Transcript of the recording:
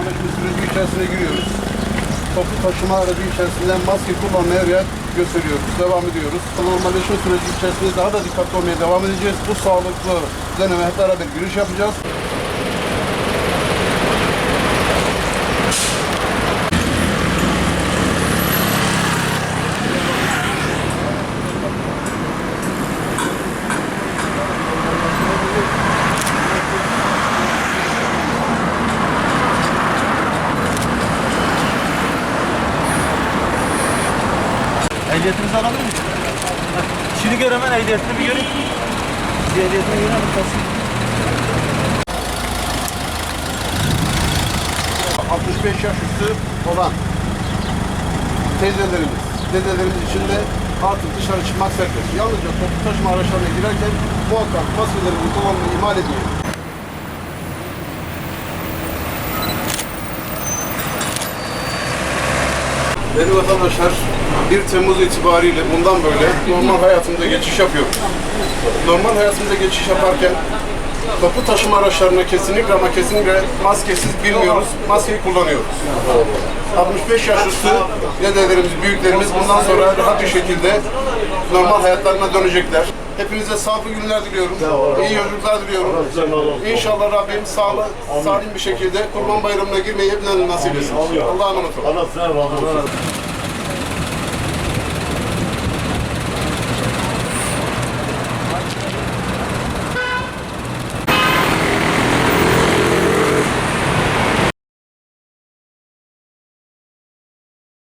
aracı içerisine giriyoruz. Toplu taşıma aracı içerisinde maske kullanmaya riayet gösteriyoruz. Devam ediyoruz. Normalleşme süreci içerisinde daha da dikkatli olmaya devam edeceğiz. Bu sağlıklı deneme hep beraber giriş yapacağız. Ehliyetinizi alabilir miyim? Şimdi gör hemen ehliyetini bir görün. Bir ehliyetini görelim. Kalsın. 65 yaş üstü olan teyzelerimiz, dedelerimiz için de artık dışarı çıkmak serbest. Yalnızca toplu taşıma araçlarına girerken muhakkak maskelerimizi kullanmayı ihmal etmeyin. Değerli vatandaşlar, 1 Temmuz itibariyle bundan böyle normal hayatımıza geçiş yapıyoruz. Normal hayatımıza geçiş yaparken toplu taşıma araçlarına kesinlikle ama kesinlikle maskesiz girmiyoruz, maskeyi kullanıyoruz. 65 yaş üstü dedelerimiz, büyüklerimiz bundan sonra rahat bir şekilde normal hayatlarına dönecekler. Hepinize sağlıklı günler diliyorum. İyi yolculuklar diliyorum. İnşallah Rabbim sağlı, salim bir şekilde Kurban Bayramı'na girmeyi hepinizden nasip etsin. Allah'a emanet olun. Allah sana razı olsun.